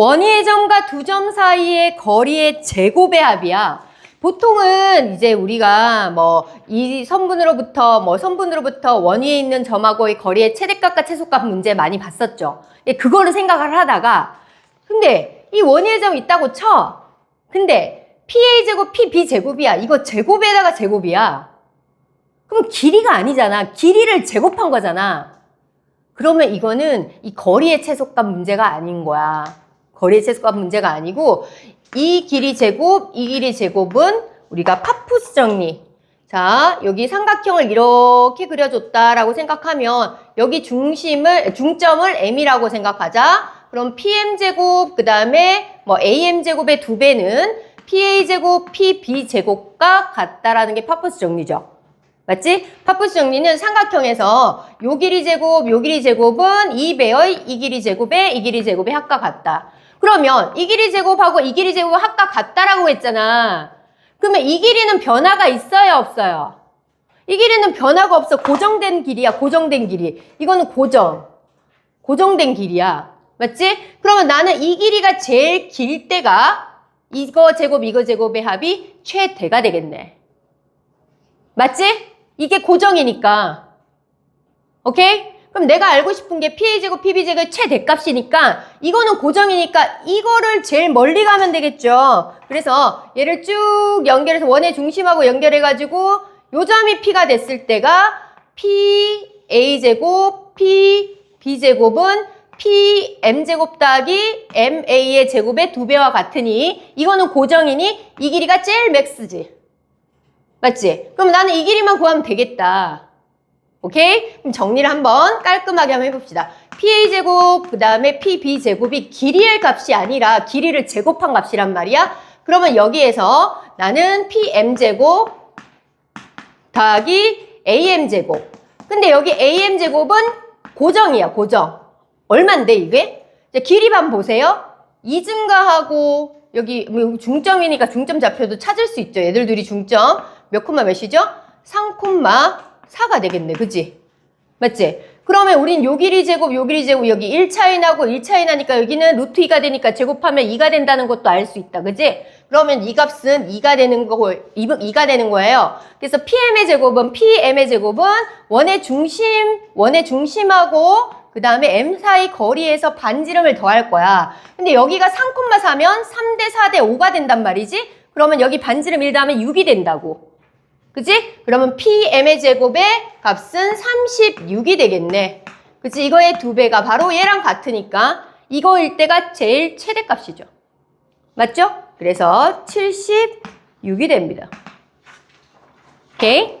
원위의 점과 두 점 사이의 거리의 제곱의 합이야. 보통은 이제 우리가 뭐 이 선분으로부터 뭐 선분으로부터 원위에 있는 점하고의 거리의 최대값과 최소값 문제 많이 봤었죠. 근데 그거를 생각을 하다가 근데 이 원위의 점 있다고 쳐. 근데 PA 제곱 PB 제곱이야. 이거 제곱에다가 제곱이야. 그럼 길이가 아니잖아. 길이를 제곱한 거잖아. 그러면 이거는 이 거리의 최소값 문제가 아닌 거야. 거리의 최소값 문제가 아니고 이 길이 제곱, 이 길이 제곱은 우리가 파푸스 정리. 자, 여기 삼각형을 이렇게 그려줬다라고 생각하면 여기 중심을 중점을 m이라고 생각하자. 그럼 pm 제곱 그 다음에 뭐 am 제곱의 두 배는 pa 제곱 pb 제곱과 같다라는 게 파푸스 정리죠. 맞지? 파푸스 정리는 삼각형에서 요 길이 제곱, 요 길이 제곱은 이 배의 이 길이 제곱에 이 길이 제곱의 합과 같다. 그러면 이 길이 제곱하고 이 길이 제곱은 합과 같다라고 했잖아. 그러면 이 길이는 변화가 있어요, 없어요? 이 길이는 변화가 없어. 고정된 길이야, 고정된 길이. 이거는 고정. 고정된 길이야. 맞지? 그러면 나는 이 길이가 제일 길 때가 이거 제곱, 이거 제곱의 합이 최대가 되겠네. 맞지? 이게 고정이니까. 오케이? 그럼 내가 알고 싶은 게 PA제곱, PB제곱의 최대값이니까 이거는 고정이니까 이거를 제일 멀리 가면 되겠죠. 그래서 얘를 쭉 연결해서 원의 중심하고 연결해가지고 요 점이 P가 됐을 때가 PA제곱, PB제곱은 PM제곱 더하기 MA의 제곱의 두 배와 같으니 이거는 고정이니 이 길이가 제일 맥스지. 맞지? 그럼 나는 이 길이만 구하면 되겠다. 오케이? 그럼 정리를 한번 깔끔하게 한번 해봅시다. PA제곱, 그 다음에 PB제곱이 길이의 값이 아니라 길이를 제곱한 값이란 말이야. 그러면 여기에서 나는 PM제곱 더하기 AM제곱. 근데 여기 AM제곱은 고정이야, 고정. 얼만데, 이게? 길이만 보세요. 이 증가하고 여기 뭐 중점이니까 중점 좌표도 찾을 수 있죠. 얘들 둘이 중점. 몇 콤마 몇이죠? 3 콤마 4가 되겠네. 그지? 맞지? 그러면 우린 요 길이 제곱, 요 길이 제곱, 여기 1 차이 나고 1 차이 나니까 여기는 루트 2가 되니까 제곱하면 2가 된다는 것도 알 수 있다. 그지? 그러면 이 값은 2가 되는 거고, 2가 되는 거예요. 그래서 PM의 제곱은, PM의 제곱은 원의 중심, 원의 중심하고 그 다음에 M 사이 거리에서 반지름을 더할 거야. 근데 여기가 3,4면 3대 4대 5가 된단 말이지? 그러면 여기 반지름 1 다음에 6이 된다고. 그지? 그러면 PM의 제곱의 값은 36이 되겠네. 그치? 이거의 두 배가 바로 얘랑 같으니까 이거일 때가 제일 최대값이죠. 맞죠? 그래서 76이 됩니다. 오케이?